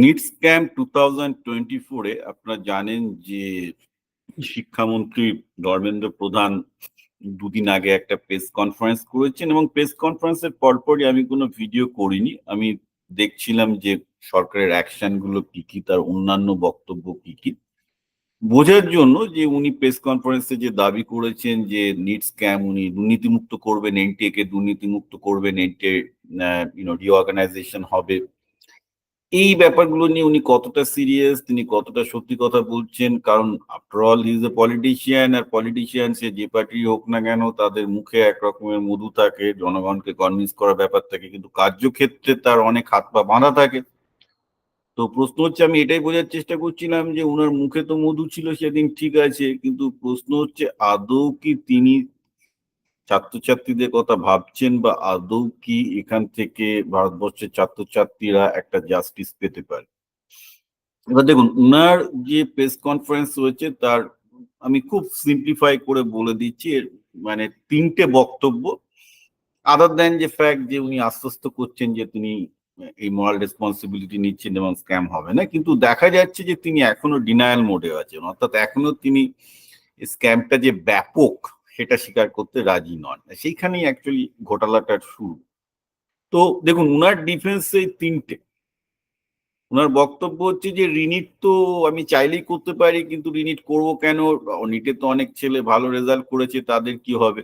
NEET scam two thousand twenty ফোরে আপনারা জানেন যে শিক্ষামন্ত্রী ধর্মেন্দ্র প্রধান দুদিন আগে একটা প্রেস কনফারেন্স করেছেন এবং প্রেস কনফারেন্সের পরপরই আমি কোনো ভিডিও করিনি। আমি দেখছিলাম যে সরকারের অ্যাকশনগুলো কি কি, তার অন্যান্য বক্তব্য কি কি। বোঝার জন্য যে উনি প্রেস কনফারেন্সে যে দাবি করেছেন যে নিট স্ক্যাম উনি দুর্নীতিমুক্ত করবেন এনটিএ কে দুর্নীতিমুক্ত করবেন এনটিএ ইউনো রিঅর্গানাইজেশন হবে। এই ব্যাপারগুলো নিয়ে উনি কতটা সিরিয়াস তিনি কতটা সত্যি কথা বলছেন? কারণ after all is a politician R politician সে যে পার্টি হোক না কেন, তাদের মুখে এক রকমের মধু থাকে, জনগণকে কনভিন্স করার ব্যাপার থাকে, কিন্তু কার্যক্ষেত্রে তার অনেক হাত পা বাঁধা থাকে। তো প্রশ্ন হচ্ছে, আমি এটাই বোঝার চেষ্টা করছিলাম যে ওনার মুখে তো মধু ছিল, সেদিন ঠিক আছে, কিন্তু প্রশ্ন হচ্ছে, আদৌ কি তিনি ছাত্রছাত্রীদের কথা ভাবছেন বা আদৌ কি এখান থেকে ভারতবর্ষের ছাত্রছাত্রীরা একটা জাস্টিস পেতে পারে? এবার দেখুন, উনার যে প্রেস কনফারেন্স হয়েছে তার আমি খুব সিম্পলিফাই করে বলে দিচ্ছি মানে তিনটে বক্তব্য। আদার দেন যে ফ্যাক্ট যে উনি আশ্বস্ত করছেন যে তিনি এই মরাল রেসপন্সিবিলিটি নিচ্ছেন এবং স্ক্যাম হবে না, কিন্তু দেখা যাচ্ছে যে তিনি এখনও ডিনায়াল মোডে আছেন। অর্থাৎ এখনও তিনি স্ক্যামটা যে ব্যাপক সেটা স্বীকার করতে রাজি নন। সেইখানেই অ্যাকচুয়ালি ঘোটালাটার শুরু। তো দেখুন, উনার ডিফেন্স এই তিনটে। ওনার বক্তব্য হচ্ছে যে, রিনিট তো আমি চাইলেই করতে পারি, কিন্তু রিনিট করব কেন? নিটে তো অনেক ছেলে ভালো রেজাল্ট করেছে, তাদের কি হবে?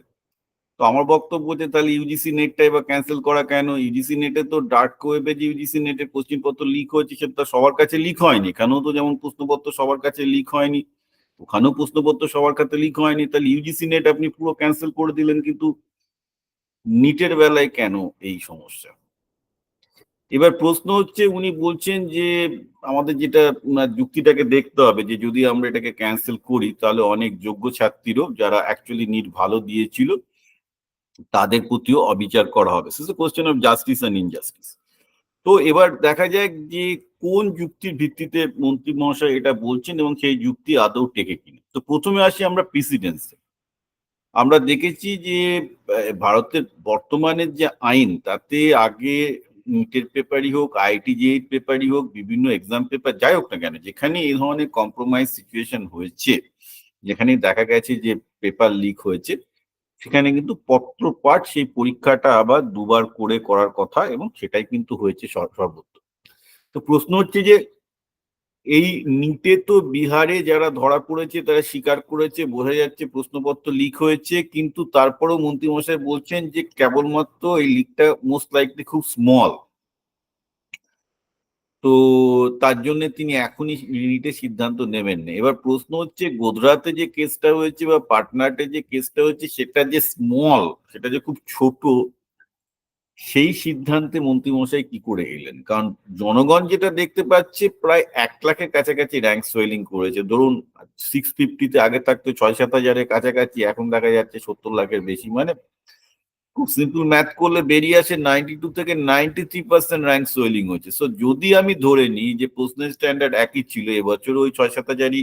তো আমার বক্তব্য হচ্ছে, তাহলে ইউজিসি নেটটাই বা ক্যান্সেল করা কেন? ইউজিসি নেটে তো ডার্ক ওয়েবে যে ইউজিসি নেটের প্রশ্নপত্র লিক হয়েছে, সেটা সবার কাছে লিক হয়নি। কেন তো যেমন প্রশ্নপত্র সবার কাছে লিক হয়নি। ওখানেও প্রশ্নপত্র সবার কাছে লিক হয়নি, তাহলে ইউজিসি নেট আপনি পুরো ক্যান্সেল করে দিলেন কিন্তু নিটের বেলায় কেন এই সমস্যা? এবার প্রশ্ন হচ্ছে, উনি বলছেন যে আমাদের যেটা যুক্তিটাকে দেখতে হবে যে যদি আমরা এটাকে ক্যান্সেল করি, তাহলে অনেক যোগ্য ছাত্রীরও যারা অ্যাকচুয়ালি নিট ভালো দিয়েছিল, তাদের প্রতিও অবিচার করা হবে। Question of justice and injustice তো এবার দেখা যাক যে কোন যুক্তির ভিত্তিতে মন্ত্রী মহাশয় এটা বলছেন এবং সেই যুক্তি আদৌ টেকে কিনা? তো প্রথমে আসি আমরা প্রেসিডেন্সে আমরা দেখেছি যে ভারতের বর্তমানের যে আইন, তাতে আগে নিটের পেপারই হোক আইটি জে পেপারই হোক, বিভিন্ন এক্সাম পেপার যাই হোক না কেন, যেখানে এই ধরনের কম্প্রোমাইজ সিচুয়েশন হয়েছে, যেখানে দেখা গেছে যে পেপার লিক হয়েছে, সেখানে কিন্তু পত্র পাঠ সেই পরীক্ষাটা আবার দুবার করে করার কথা এবং সেটাই কিন্তু হয়েছে সর্বত্র। তো প্রশ্ন হচ্ছে যে, এই নিটে তো বিহারে যারা ধরা পড়েছে, তারা স্বীকার করেছে, বোঝা যাচ্ছে প্রশ্নপত্র লিক হয়েছে, কিন্তু তারপরেও মন্ত্রীমশাই বলছেন যে, কেবলমাত্র এই লিকটা মোস্ট লাইকলি খুব স্মল তো তার জন্য তিনি এখনই নিটে সিদ্ধান্ত নেবেন না। এবার প্রশ্ন হচ্ছে, গোধরাতে যে কেসটা হয়েছে বা পাটনাটে যে কেসটা হয়েছে, সেটা যে স্মল সেটা যে খুব ছোট সেই সিদ্ধান্তে মন্ত্রীমশাই কি করে এলেন? কারণ জনগণ যেটা দেখতে পাচ্ছে, প্রায় এক লাখের কাছাকাছি র্যাঙ্ক সোয়েলিং করেছে। ধরুন সিক্স ফিফটিতে আগে থাকতো ছয় সাত হাজারের কাছাকাছি, এখন দেখা যাচ্ছে সত্তর লাখের বেশি। মানে খুব সিম্পল ম্যাথ করলে বেরিয়ে আসে নাইনটি টু থেকে ninety three percent rank swelling হয়েছে সো যদি আমি ধরে নিই যে প্রশ্নের স্ট্যান্ডার্ড একই ছিল, এবছর ওই ছয় সাত হাজারই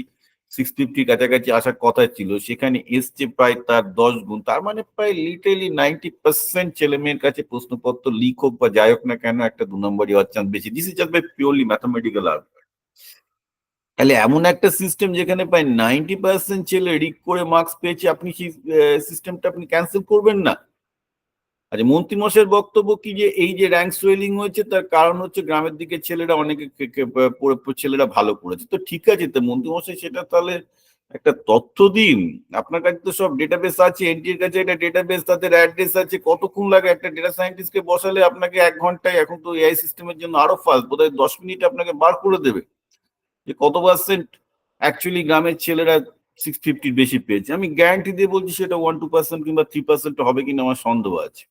সিক্স ফিফটি কাছাকাছি আসার কথা ছিল, সেখানে এসছে প্রায় তার দশ গুণ। তার মানে প্রায় লিটারলি নাইনটি পার্সেন্ট ছেলে মেয়ের কাছে প্রশ্নপত্র লিক হোক বা যাই হোক না কেন একটা দু নম্বরই হওয়ার বেশি। This is just by purely mathematical argument তাহলে এমন একটা সিস্টেম যেখানে প্রায় নাইনটি পার্সেন্ট ছেলে রিক করে মার্কস পেয়েছে, আপনি সেই সিস্টেমটা আপনি ক্যান্সেল করবেন না। আচ্ছা মন্ত্রী মন্ত্রীমশের বক্তব্য কি যে এই যে র্যাঙ্ক সোয়েলিং হয়েছে, তার কারণ হচ্ছে গ্রামের দিকে ছেলেরা অনেকে ছেলেরা ভালো করেছে। তো ঠিক আছে, তো মন্ত্রীমশাই সেটা তাহলে একটা তথ্য দিন। আপনার কাছে তো সব ডেটাবেস আছে এনটির কাছে একটা ডেটাবেস তাদের অ্যাড্রেস আছে, কতক্ষণ লাগে একটা ডেটা সায়েন্টিস্টকে বসালে আপনাকে এক ঘন্টায়, এখন তো এআই সিস্টেমের জন্য আরও ফাস্ট বোধহয় দশ মিনিট আপনাকে বার করে দেবে। যে কত পার্সেন্ট অ্যাকচুয়ালি গ্রামের ছেলেরা সিক্স ফিফটির বেশি পেয়েছে। আমি গ্যারান্টি দিয়ে বলছি সেটা ওয়ান টু পার্সেন্ট কিংবা থ্রি পার্সেন্ট হবে কিনা আমার সন্দেহ আছে।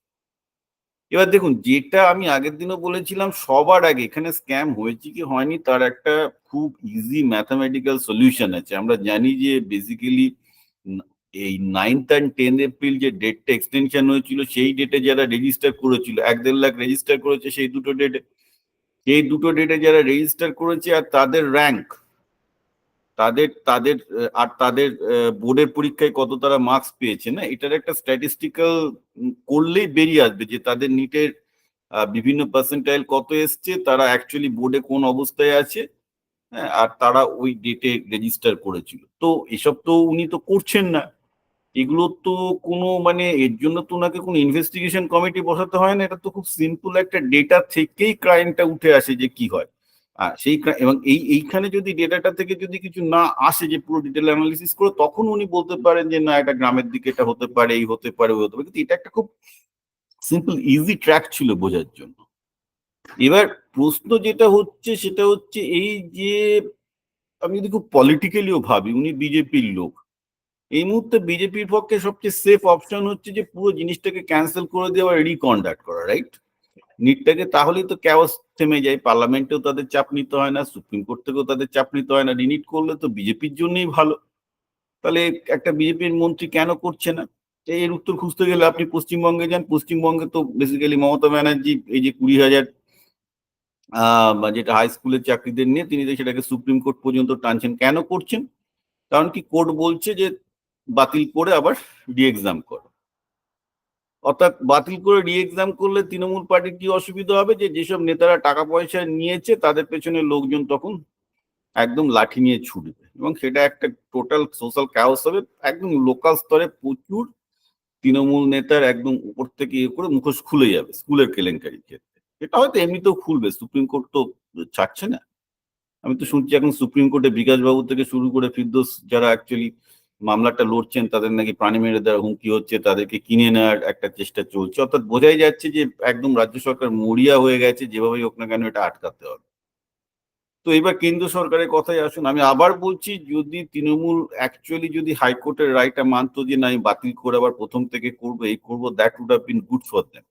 এবার দেখুন, যেটা আমি আগের দিনও বলেছিলাম, সবার আগে এখানে স্ক্যাম হয়েছে কি হয়নি, তার একটা খুব ইজি ম্যাথামেটিক্যাল সলিউশন আছে। আমরা জানি যে বেসিক্যালি এই নাইনথ অ্যান্ড টেন এপ্রিল যে ডেটটা এক্সটেনশন হয়েছিল, সেই ডেটে যারা রেজিস্টার করেছিল, এক দেড় লাখ রেজিস্টার করেছে সেই দুটো ডেটে সেই দুটো ডেটে যারা রেজিস্টার করেছে আর তাদের র্যাঙ্ক তাদের তাদের আর তাদের বোর্ডের পরীক্ষায় কত তারা মার্কস পেয়েছে, না? এটার একটা স্ট্যাটিস্টিক্যাল করলেই বেরিয়ে আসবে যে তাদের নিটের বিভিন্ন পার্সেন্টাইল কত এসছে, তারা অ্যাকচুয়ালি বোর্ডে কোন অবস্থায় আছে হ্যাঁ আর তারা ওই ডেটে রেজিস্টার করেছিল। তো এসব তো উনি তো করছেন না। এগুলো তো কোনো মানে এর জন্য তো ওনাকে কোনো ইনভেস্টিগেশন কমিটি বসাতে হয় না, এটা তো খুব সিম্পল একটা ডেটা থেকেই ক্রাইমটা উঠে আসে যে কি হয়। সেই এবং এই, এইখানে যদি ডেটাটা থেকে যদি কিছু না আসে যে পুরো ডিটেল অ্যানালিসিস করে, তখন উনি বলতে পারেন যে, না, এটা গ্রামের দিকে এটা হতে পারে, এই হতে পারে, ওই হতে পারে। কিন্তু এটা একটা খুব সিম্পল ইজি ট্র্যাক ছিল বোঝার জন্য। এবার প্রশ্ন যেটা হচ্ছে, সেটা হচ্ছে এই যে, আমি যদি খুব পলিটিক্যালিও ভাবি, উনি বিজেপির লোক, এই মুহূর্তে বিজেপির পক্ষে সবচেয়ে সেফ অপশন হচ্ছে যে, পুরো জিনিসটাকে ক্যান্সেল করে আবার রিকন্ডাক্ট করা রাইট নিটটাকে তাহলেই তো ক্যাওয়াস থেমে যায় পার্লামেন্টেও তাদের চাপ নিতে হয় না সুপ্রিম কোর্ট থেকেও তাদের চাপ নিতে হয় না রিনিট করলে তো বিজেপির জন্যই ভালো। তাহলে একটা বিজেপির মন্ত্রী কেন করছে না? এর উত্তর খুঁজতে গেলে আপনি পশ্চিমবঙ্গে যান। পশ্চিমবঙ্গে তো বেসিক্যালি মমতা ব্যানার্জি এই যে কুড়ি হাজার আহ, যেটা হাই স্কুলের চাকরিদের নিয়ে তিনি সেটাকে সুপ্রিম কোর্ট পর্যন্ত টানছেন। কেন করছেন? কারণ কি কোর্ট বলছে যে বাতিল করে আবার রি এক্সাম করো। অর্থাৎ বাতিল করে রি এক্সাম করলে তৃণমূল পার্টির কি অসুবিধা হবে? যে যেসব নেতারা টাকা পয়সা নিয়েছে, তাদের পেছনে লোকজন তখন একদম লাঠি নিয়ে ছুটবে। এবং সেটা একটা টোটাল সোশ্যাল ক্যাওস হবে। একদম লোকাল স্তরে প্রচুর তৃণমূল নেতার একদম উপর থেকে ইয়ে করে মুখোশ খুলে যাবে স্কুলের কেলেঙ্কারির ক্ষেত্রে। এটা হয়তো এমনিতেও খুলবে, সুপ্রিম কোর্ট তো ছাড়ছে না। আমি তো শুনছি এখন সুপ্রিম কোর্টে বিকাশ বাবু থেকে শুরু করে ফিরদোস যারা অ্যাকচুয়ালি মামলাটা লড়ছেন, তাদের নাকি প্রাণী মেরে দেওয়ার হুমকি হচ্ছে, তাদেরকে কিনে নেওয়ার একটা চেষ্টা চলছে। অর্থাৎ বোঝাই যাচ্ছে যে একদম রাজ্য সরকার মরিয়া হয়ে গেছে, যেভাবেই হোক না কেন এটা আটকাতে হবে। তো এবার কেন্দ্র সরকারের কথাই আসুন, আমি আবার বলছি, যদি তৃণমূল অ্যাকচুয়ালি যদি হাইকোর্টের রায়টা মানতো যে না, আমি বাতিল করে আবার প্রথম থেকে করব, এই করব that would have been good for them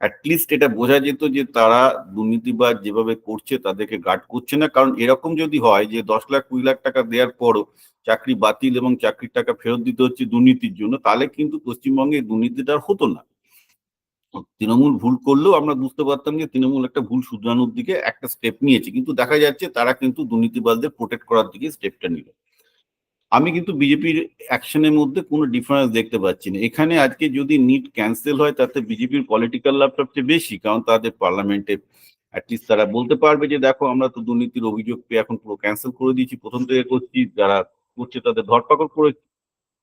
at least এটা বোঝা যেত যে তারা দুর্নীতিবাজ যেভাবে করছে, তাদেরকে গার্ড করছে না। কারণ এরকম যদি হয় যে দশ লাখ কুড়ি লাখ টাকা দেওয়ার পরও চাকরি বাতিল এবং চাকরির টাকা ফেরত দিতে হচ্ছে দুর্নীতির জন্য, তাহলে কিন্তু পশ্চিমবঙ্গে দুর্নীতিটা হতো না। তৃণমূল ভুল করলেও আমরা বুঝতে পারতাম যে তৃণমূল একটা ভুল শুধরানোর দিকে একটা স্টেপ নিয়েছে, কিন্তু দেখা যাচ্ছে তারা কিন্তু দুর্নীতিবাজদের প্রোটেক্ট করার দিকে স্টেপটা নিল। আমি কিন্তু বিজেপির অ্যাকশনের মধ্যে কোনো ডিফারেন্স দেখতে পাচ্ছি না। এখানে আজকে যদি নিট ক্যান্সেল হয়, তাতে বিজেপির পলিটিক্যাল সবচেয়ে বেশি, কারণ তাদের পার্লামেন্টে অ্যাটলিস্ট তারা বলতে পারবে যে দেখো, আমরা তো দুর্নীতির অভিযোগকে এখন পুরো ক্যান্সেল করে দিয়েছি, প্রথম থেকে করছি, যারা করছে তাদের ধরপাকড় করেছি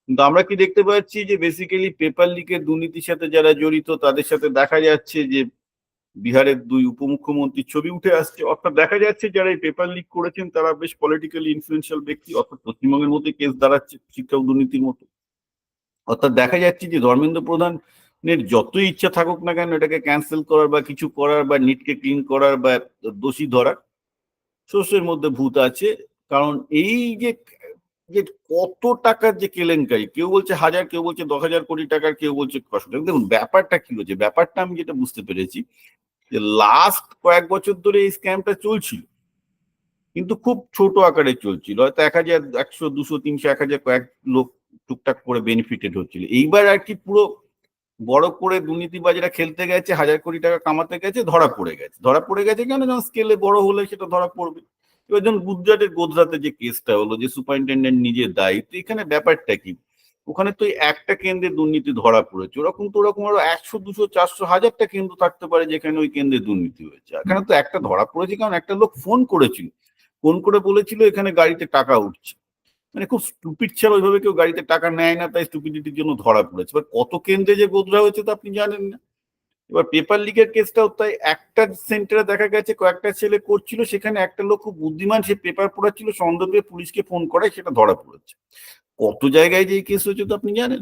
কিন্তু আমরা কি দেখতে পাচ্ছি যে বেসিক্যালি পেপার লিকের দুর্নীতির সাথে যারা জড়িত, তাদের সাথে দেখা যাচ্ছে যে বিহারের দুই উপমুখ্যমন্ত্রীর ছবি উঠে আসছে। অর্থাৎ দেখা যাচ্ছে যারা এই পেপার লিক করেছেন, তারা বেশ পলিটিক্যালি ইনফ্লুয়েন্সিয়াল ব্যক্তি, অর্থাৎ পশ্চিমবঙ্গের মধ্যে কেস দাঁড়াচ্ছে শিক্ষা ও দুর্নীতির মতো। অর্থাৎ দেখা যাচ্ছে যে ধর্মেন্দ্র প্রধানের যতই ইচ্ছা থাকুক না কেন, এটাকে ক্যান্সেল করার বা কিছু করার বা নিটকে ক্লিন করার বা দোষী ধরার শস্যের মধ্যে ভূত আছে। কারণ এই যে যে কত টাকার যে কেলেঙ্কারি, কেউ বলছে হাজার, কেউ বলছে দশ হাজার কোটি টাকার, কেউ বলছে কষ্ট দেখুন, ব্যাপারটা কি হচ্ছে ব্যাপারটা আমি যেটা বুঝতে পেরেছি, যে লাস্ট কয়েক বছর ধরে এই স্ক্যামটা চলছিল। কিন্তু খুব ছোট আকারে চলছিল। হয়তো এক হাজার, একশো, দুশো, তিনশো, এক হাজার কয়েক লোক টুকটাক করে বেনিফিটেড হচ্ছিল। এইবার আর কি পুরো বড় করে দুর্নীতিবাজেরা খেলতে গেছে, হাজার কোটি টাকা কামাতে গেছে, ধরা পড়ে গেছে। ধরা পড়ে গেছে কেন? যখন স্কেলে বড় হলে সেটা ধরা পড়বে। এবার যখন গুজরাটের গোদরাতে যে কেসটা হলো, যে সুপারিনটেন্ডেন্ট নিজে দায়ী, তো এখানে ব্যাপারটা কি? ওখানে তো একটা কেন্দ্রে দুর্নীতি ধরা পড়েছে। ওরকম তো ওরকম আরও একশো, দুশো, চারশো, হাজারটা কেন্দ্র থাকতে পারে যেখানে ওই কেন্দ্রে দুর্নীতি হয়েছে। এখানে তো একটা ধরা পড়েছে, কারণ একটা লোক ফোন করেছিল। ফোন করে বলেছিল এখানে গাড়িতে টাকা উঠছে। মানে খুব স্টুপিড ছাড়া ওইভাবে কেউ গাড়িতে টাকা নেয় না, তাই স্টুপিডিটির জন্য ধরা পড়েছে। এবার কত কেন্দ্রে যে গোদরা হয়েছে তা আপনি জানেন না। এবার পেপার লিকের কেসটাও তাই একটা সেন্টারে দেখা গেছে, কয়েকটা ছেলে করছিল, সেখানে একটা লোক খুব বুদ্ধিমান, সে পেপার পড়াচ্ছিল, সন্দেহ পেয়ে পুলিশকে ফোন করায়, সেটা ধরা পড়েছে। কত জায়গায় যে কেস হয়েছে তো আপনি জানেন?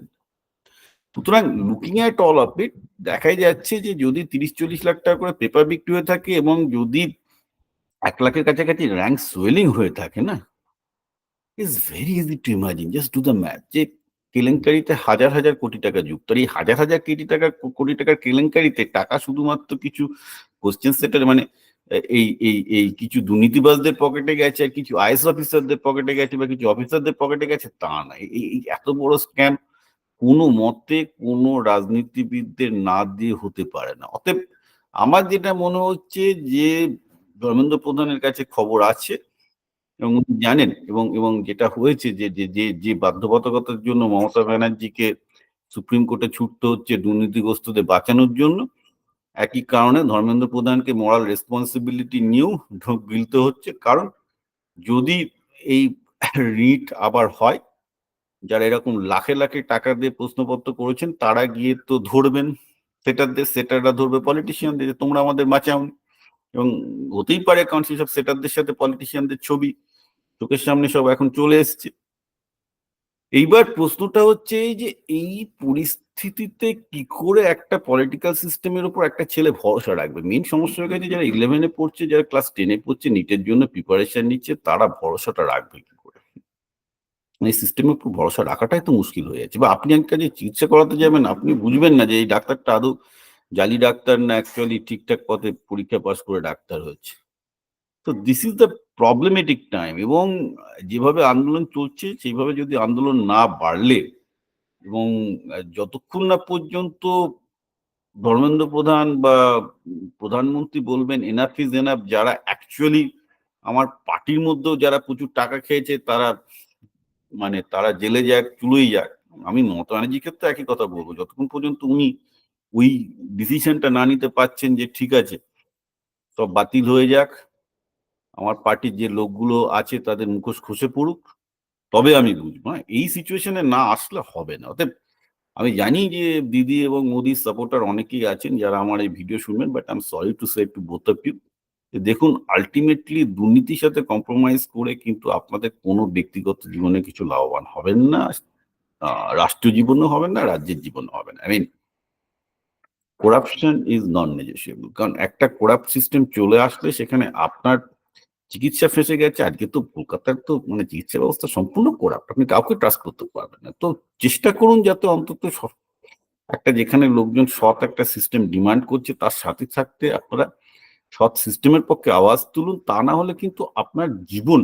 সুতরাং looking at all of it দেখাই যাচ্ছে যে যদি তিরিশ চল্লিশ লাখ টাকা করে পেপার বিক্রি হয়ে থাকে এবং যদি এক লাখের কাছাকাছি র্যাঙ্ক সোয়েলিং হয়ে থাকে না is very easy to imagine just do the math যে কেলেঙ্কারিতে হাজার হাজার কোটি টাকা যুক্ত। আর এই হাজার হাজার কোটি টাকা, কোটি টাকার কেলেঙ্কারিতে টাকা শুধুমাত্র কিছু কোশ্চেন সেটার মানে এই এই এই কিছু দুর্নীতিবাজদের পকেটে গেছে আর কিছু আইএস অফিসারদের পকেটে গেছে বা কিছু অফিসারদের পকেটে গেছে, তা না। এই এত বড় স্ক্যাম কোনো মতে কোনো রাজনীতিবিদদের না দিয়ে হতে পারে না। অতএব আমার যেটা মনে হচ্ছে যে ধর্মেন্দ্র প্রধানের কাছে খবর আছে এবং উনি জানেন এবং এবং যেটা হয়েছে যে যে যে বাধ্যবাধকতার জন্য মমতা ব্যানার্জিকে সুপ্রিম কোর্টে ছুটতে হচ্ছে দুর্নীতিগ্রস্তদের বাঁচানোর জন্য, একই কারণে ধর্মেন্দ্র প্রধানকে মরাল রেসপন্সিবিলিটি নিয়েও ঢোক গিলতে হচ্ছে। কারণ যদি এই রিট আবার হয়, যারা এরকম লাখে লাখে টাকা দিয়ে প্রশ্নপত্র করেছেন, তারা গিয়ে তো ধরবেন। সেটারদের সেটাররা ধরবে পলিটিশিয়ানদের তোমরা আমাদের বাঁচাও এবং হতেই পারে কারণ সেসব সেটারদের সাথে পলিটিশিয়ানদের ছবি। চোখের সামনে সব এখন চলে এসছে। এইবার প্রশ্নটা হচ্ছে এই যে এই পরিস্থিতিতে কি করে একটা পলিটিক্যাল সিস্টেমের উপর একটা ছেলে ভরসা রাখবে? মেন সমস্যা হয়ে গেছে যারা ইলেভেনে পড়ছে, যারা ক্লাস টেনে পড়ছে নিটের জন্য প্রিপারেশন নিচ্ছে, তারা ভরসাটা রাখবে কি করে? এই সিস্টেমের উপর ভরসা রাখাটাই তো মুশকিল হয়ে যাচ্ছে। বা আপনি একটা যে চিকিৎসা করাতে যাবেন, আপনি বুঝবেন না যে এই ডাক্তারটা আদৌ জালি ডাক্তার না অ্যাকচুয়ালি ঠিকঠাক পথে পরীক্ষা পাস করে ডাক্তার হয়েছে তো this is the problematic time এবং যেভাবে আন্দোলন চলছে, সেইভাবে যদি আন্দোলন না বাড়লে এবং যতক্ষণ না পর্যন্ত ধর্মেন্দ্র প্রধান বা প্রধানমন্ত্রী বলবেন এনাফ ইজ এনাফ যারা অ্যাকচুয়ালি আমার পার্টির মধ্যেও যারা প্রচুর টাকা খেয়েছে, তারা মানে তারা জেলে যাক, চুলোই যাক। আমি মমতা ব্যানার্জির ক্ষেত্রে একই কথা বলব, যতক্ষণ পর্যন্ত উনি ওই ডিসিশনটা না নিতে পারছেন যে ঠিক আছে, সব বাতিল হয়ে যাক। আমার পার্টির যে লোকগুলো আছে তাদের মুখোশ খসে পড়ুক। তবে আমি বুঝব হ্যাঁ এই সিচুয়েশনে না আসলে হবে না। অতএব আমি জানি যে দিদি এবং মোদির সাপোর্টার অনেকেই আছেন যারা আমার এই ভিডিও শুনবেন but I am sorry to say to both of you দেখুন আলটিমেটলি দুর্নীতির সাথে কম্প্রোমাইজ করে কিন্তু আপনাদের কোনো ব্যক্তিগত জীবনে কিছু লাভবান হবেন না। রাষ্ট্রীয় জীবনেও হবেন না, রাজ্যের জীবনে হবেন I mean corruption is non negotiable কারণ একটা করাপ্ট সিস্টেম চলে আসলে সেখানে আপনার চিকিৎসা ফেসে গেছে, আজকে তো কলকাতার তো মানে চিকিৎসা ব্যবস্থা সম্পূর্ণ করাপ্ট আপনি কাউকে ট্রাস্ট করতে পারবেন না। তো চেষ্টা করুন যাতে অন্তত একটা যেখানে লোকজন সৎ একটা সিস্টেম ডিমান্ড করছে, তার সাথে থাকতে আপনারা সৎ সিস্টেমের পক্ষে আওয়াজ তুলুন, তা না হলে কিন্তু আপনার জীবন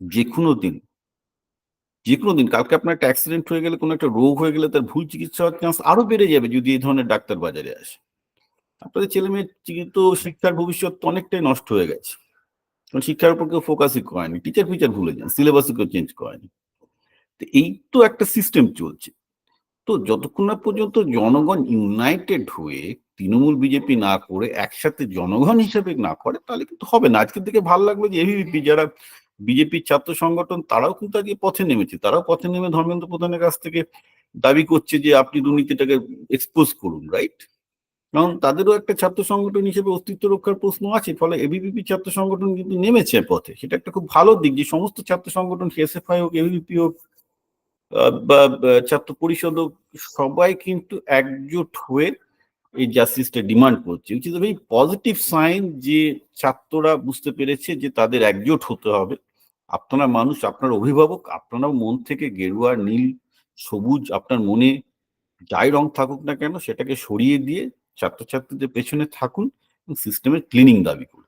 যে কোনো দিন যে কোনো দিন, কালকে আপনার একটা অ্যাক্সিডেন্ট হয়ে গেলে, কোনো একটা রোগ হয়ে গেলে তার ভুল চিকিৎসা হওয়ার চান্স আরও বেড়ে যাবে যদি এই ধরনের ডাক্তার বাজারে আসে। আপনাদের ছেলে মেয়ের তো শিক্ষার ভবিষ্যৎ অনেকটাই নষ্ট হয়ে গেছে। কারণ শিক্ষার উপর কেউ ফোকাসই করেনি। টিচার ফিচার ভুলে যান সিলেবাসই কেউ চেঞ্জ করেনি। তো এই তো একটা সিস্টেম চলছে। তো যতক্ষণ না পর্যন্ত জনগণ ইউনাইটেড হয়ে তৃণমূল বিজেপি না করে একসাথে জনগণ হিসেবে না করে, তাহলে কিন্তু হবে না। আজকের থেকে ভালো লাগল যে এবিপি যারা বিজেপির ছাত্র সংগঠন, তারাও কিন্তু আজকে পথে নেমেছে। তারাও পথে নেমে ধর্মেন্দ্র প্রধানের কাছ থেকে দাবি করছে যে আপনি দুর্নীতিটাকে এক্সপোজ করুন রাইট কারণ তাদেরও একটা ছাত্র সংগঠন হিসেবে অস্তিত্ব রক্ষার প্রশ্ন আছে, ফলে এবিপিপি ছাত্র সংগঠন কিন্তু নেমেছে পথে। সেটা একটা খুব ভালো দিক যে সমস্ত ছাত্র সংগঠন, এসএফআই হোক এবিপি হোক বা ছাত্র পরিষদ হোক, সবাই কিন্তু একজোট হয়ে এই জাস্টিসটা ডিমান্ড করছে ইজ ভেরি পজিটিভ সাইন যে ছাত্ররা বুঝতে পেরেছে যে তাদের একজোট হতে হবে। আপনারা মানুষ, আপনার অভিভাবক, আপনারাও মন থেকে গেরুয়া, নীল, সবুজ, আপনার মনে যাই রং থাকুক না কেন, সেটাকে সরিয়ে দিয়ে ছাত্রছাত্রীদের পেছনে থাকুন এবং সিস্টেমের ক্লিনিং দাবি করুন।